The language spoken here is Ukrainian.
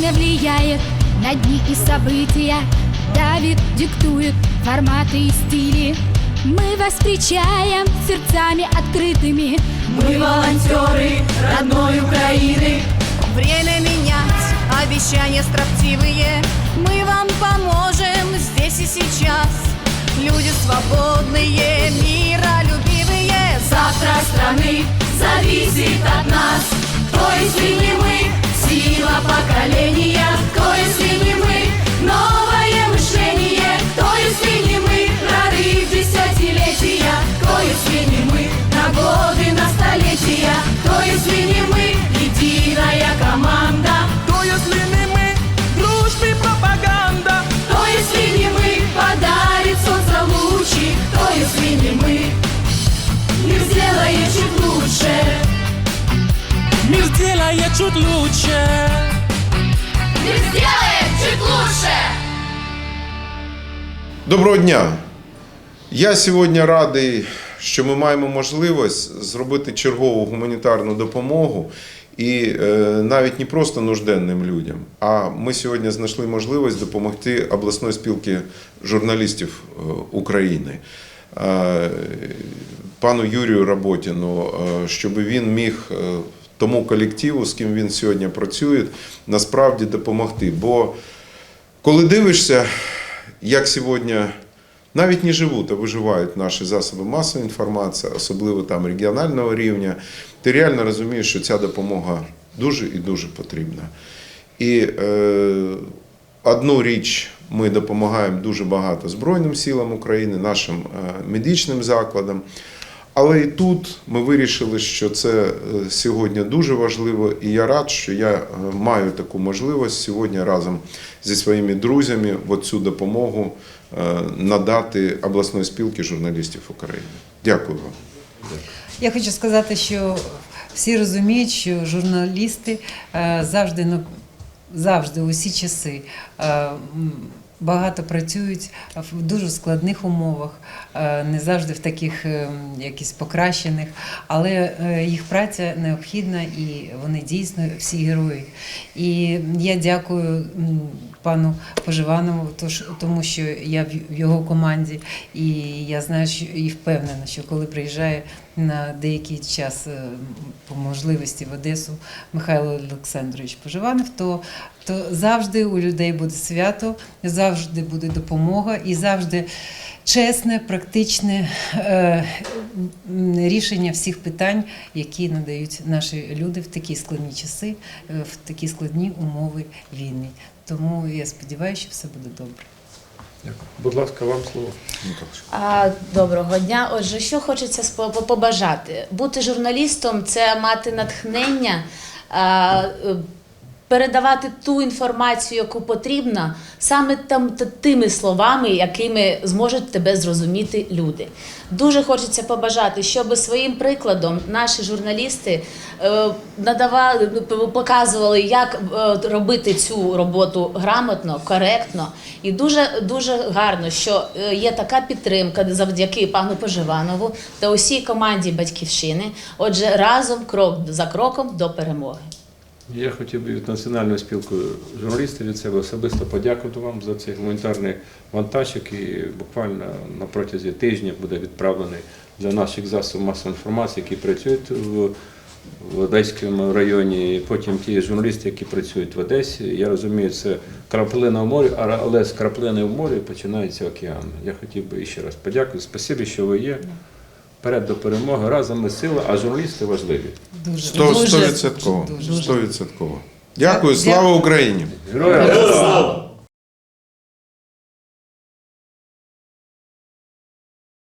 Время влияет на дни и события Давит, диктует форматы и стили Мы вас встречаем сердцами открытыми Мы волонтеры родной Украины. Время менять, обещания строптивые. Мы вам поможем здесь и сейчас. Люди свободные, миролюбивые. Завтра страны зависит от нас. Кто мы, сила поколения. Кто если не мы, новое мышление. Кто если не мы, прорыв десятилетия. Кто если не мы, на годы, на столетия. Кто если не мы, единая команда. То если не мы, дружбы пропаганда Кто если не мы, подарит солнце лучи. Кто если не мы, мир сделает чуть лучше. Мир сделает чуть лучше Мир сделает чуть лучше. Доброго дня! Я сьогодні радий, що ми маємо можливість зробити чергову гуманітарну допомогу і е, навіть не просто нужденним людям. А ми сьогодні знайшли можливість допомогти обласної спілки журналістів е, України. Е, Пану Юрію Роботіну, е, щоб він міг тому колективу, з ким він сьогодні працює, насправді допомогти. Бо коли дивишся, як сьогодні навіть не живуть, а виживають наші засоби масової інформації, особливо там регіонального рівня, ти реально розумієш, що ця допомога дуже і дуже потрібна. І е, одну річ ми допомагаємо дуже багато Збройним силам України, нашим е, медичним закладам. Але і тут ми вирішили, що це е, сьогодні дуже важливо, і я рад, що я е, маю таку можливість сьогодні разом зі своїми друзями в цю допомогу е, надати обласної спілки журналістів України. Дякую вам. Я хочу сказати, що всі розуміють, що журналісти завжди завжди усі часи. Багато працюють в дуже складних умовах, е, не завжди в таких е, якісь покращених, але е, їх праця необхідна і вони дійсно всі герої. І я дякую пану Поживанову, тому що я в- його команді, і я знаю, що і впевнена, що коли приїжджає на деякий час по можливості в Одесу Михайло Олександрович Поживанов, то, то завжди у людей буде свято, завжди буде допомога і завжди чесне, практичне е, рішення всіх питань, які надають наші люди в такі складні часи, е, в такі складні умови війни. Тому я сподіваюся, що все буде добре. Дякую. Будь ласка, вам слово. А, Доброго дня. Отже, що хочеться побажати? Бути журналістом це мати натхнення, а, е, передавати ту інформацію, яку потрібно, саме там тими словами, якими зможуть тебе зрозуміти люди. Дуже хочеться побажати, щоб своїм прикладом наші журналісти е, надавали, показували, як е, робити цю роботу грамотно, коректно. І дуже дуже гарно, що е, є така підтримка завдяки пану Поживанову та усій команді батьківщини. Отже, разом крок за кроком до перемоги. Я хотів би від Національної спілки журналістів від себе особисто подякувати вам за цей гуманітарний вантаж, який буквально на протязі тижня буде відправлений для наших засобів масової інформації, які працюють в, в Одеському районі, потім ті журналісти, які працюють в Одесі. Я розумію, це краплина в морі, але з краплини в морі починається океан. Я хотів би ще раз подякувати. Спасибі, що ви є. Вперед до перемоги. Разом ми сила, а журналісти важливі. Дуже Сто-. Стовідсотково. Дякую, слава Україні! Героям! слава!